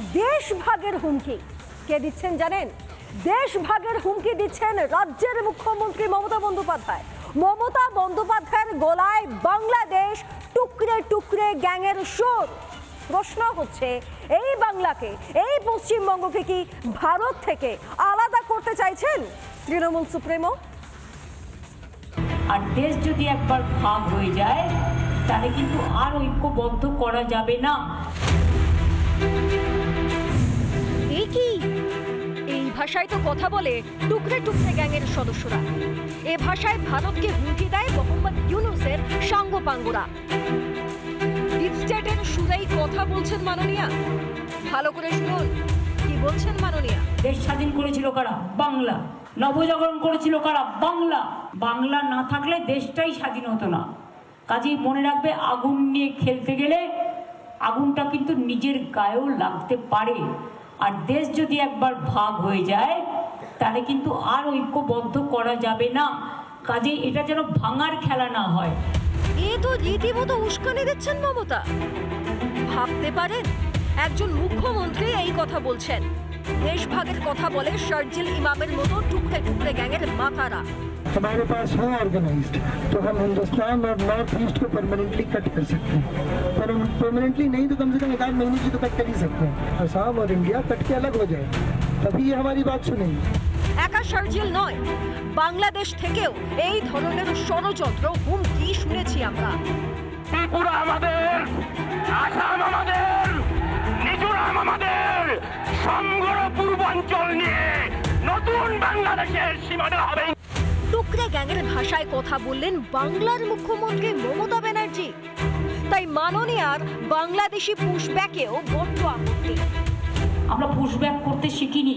দেশ ভাগের হুমকি। কে দিচ্ছেন জানেন? দেশ ভাগের হুমকি দিচ্ছেন রাজ্যের মুখ্যমন্ত্রী মমতা বন্দ্যোপাধ্যায়। মমতা বন্দ্যোপাধ্যায়ের গলায় বাংলাদেশ টুকরে টুকরে গ্যাংয়ের সুর। প্রশ্ন হচ্ছে, এই বাংলাকে, এই পশ্চিমবঙ্গকে কি ভারত থেকে আলাদা করতে চাইছেন তৃণমূল সুপ্রিমো? আর দেশ যদি একবার ভাগ হয়ে যায়, তাহলে কিন্তু আর ঐক্যবদ্ধ করা যাবে না। ভাষায় তো কথা বলে টুকরে টুকরে গ্যাংয়ের সদস্যরা। এ ভাষায় ভারতকে হুমকি দেয় মোহাম্মদ ইউনুসের সাঙ্গপাঙ্গরা। ডিপ সুরেই কথা বলছেন মাননীয়া। ভালো করে শুনুন, কি বলছেন মাননীয়া? দেশ স্বাধীন করেছিল কারা? বাংলা। নবজাগরণ করেছিল কারা? বাংলা। বাংলা না থাকলে দেশটাই স্বাধীন হতো না। কাজেই মনে রাখবে, আগুন নিয়ে খেলতে গেলে আগুনটা কিন্তু নিজের গায়েও লাগতে পারে। আর দেশ যদি একবার ভাগ হয়ে যায়, তাহলে কিন্তু আর ঐক্যবদ্ধ করা যাবে না। কাজেই এটা যেন ভাঙার খেলা না হয়। এ তো রীতিমতো উস্কানি দিচ্ছেন মমতা। ভাবতে পারেন, একজন মুখ্যমন্ত্রী এই কথা বলছেন। দেশভাগের কথা বলে শারজিল ইমামের মতো টুকরে টুকরে গ্যাংয়ের মাথারা हमारे पास है ऑर्गेनाइज्ड तो हम हिंदुस्तान और नॉर्थ ईस्ट को परमानेंटली कट कर सकते हैं पर परमानेंटली नहीं तो कम से कम एक आध महीने की तो कट कर ही सकते हैं असम और इंडिया कट के अलग हो जाए तभी ये हमारी बात सुनेंगे একা শারজিল নয় বাংলাদেশ থেকেও এই ধরনের ষড়যন্ত্র হুমকি শুনেছি আমরা ত্রিপুরা আমাদের আসাম আমাদের মিজোরাম আমাদের সমগ্র পূর্বাঞ্চল নিয়ে নতুন বাংলাদেশের সীমানা হবে টুকরে গ্যাংয়ের ভাষায় কথা বললেন বাংলার মুখ্যমন্ত্রী মমতা ব্যানার্জি। তাই মাননীয়ার বাংলাদেশি পুশব্যাকেও বড্ড আপত্তি। আমরা পুশব্যাক করতে শিখিনি।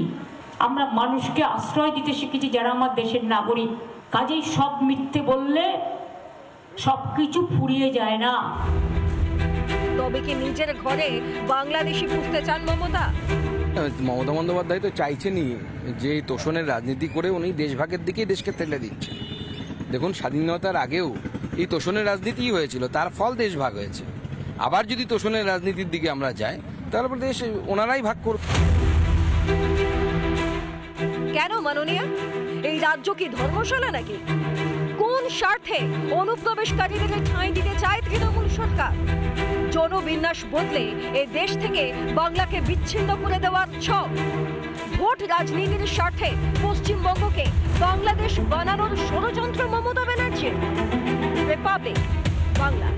আমরা মানুষকে আশ্রয় দিতে শিখেছি যারা আমার দেশের নাগরিক। কাজেই সব মিথ্যে বললে সব কিছু ফুরিয়ে যায় না। তবে কি নিজের ঘরে বাংলাদেশি পুষতে চান মমতা? মমতা বন্দ্যোপাধ্যায় তো চাইছেনই যে তোষণের রাজনীতি করে উনি দেশভাগের দিকেই দেশকে ঠেলে দিচ্ছেন। দেখুন, স্বাধীনতার আগেও এই তোষণের রাজনীতিই হয়েছিল, তার ফল দেশ ভাগ হয়েছে। আবার যদি তোষণের রাজনীতির দিকে আমরা যাই, তাহলে দেশ ওনারাই ভাগ করবে। কেন মাননীয়? এই রাজ্য কি ধর্মশালা নাকি? কোন স্বার্থে অনুপ্রবেশকারীদের ঠাঁই দিতে চায় তৃণমূল সরকার? জনবিন্যাস বদলে এ দেশ থেকে বাংলাকে বিচ্ছিন্ন করে দেওয়ার ছক। ভোট রাজনীতির স্বার্থে পশ্চিমবঙ্গকে বাংলাদেশ বানানোর ষড়যন্ত্র মমতা ব্যানার্জির। রিপাবলিক বাংলা।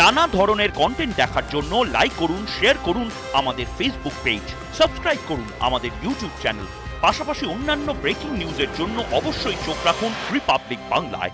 নানা ধরনের কন্টেন্ট দেখার জন্য লাইক করুন শেয়ার করুন আমাদের ফেসবুক পেজ সাবস্ক্রাইব করুন আমাদের ইউটিউব চ্যানেল পাশাপাশি অন্যান্য ব্রেকিং নিউজের জন্য অবশ্যই চোখ রাখুন রিপাবলিক বাংলায়।